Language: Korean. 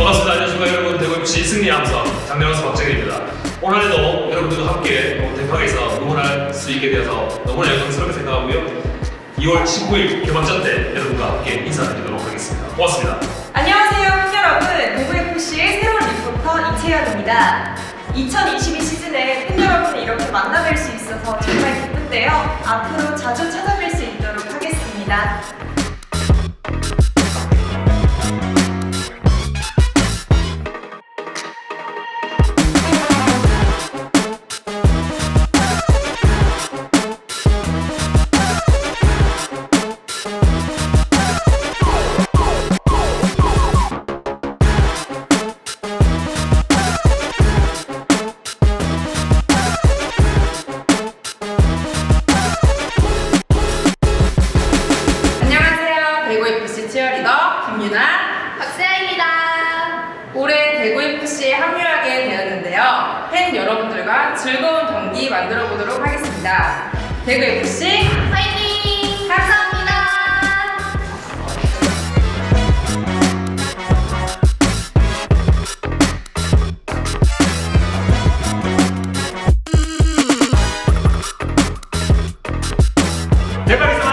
반갑습니다. 안녕하십니까 여러분. 대구FC 승리 함성 장명수 박정일입니다. 오늘도 여러분들과 함께 어, 대파에서 응원할 수 있게 되어서 너무나 영광스럽게 생각하고요. 2월 19일 개막전 때 여러분과 함께 인사드리도록 하겠습니다. 고맙습니다. 안녕하세요, 팬 여러분. 대구FC의 새로운 리포터 이채연입니다. 2022 시즌에 팬 여러분을 이렇게 만나뵐 수 있어서 정말 기쁜데요. 앞으로 자주 찾아뵐 수 있도록 하겠습니다. 제치어리더 김유나 박세아입니다. 올해 대구 FC에 합류하게 되었는데요. 팬 여러분들과 즐거운 경기 만들어 보도록 하겠습니다. 대구 FC 화이팅! 감사합니다. 대박이다.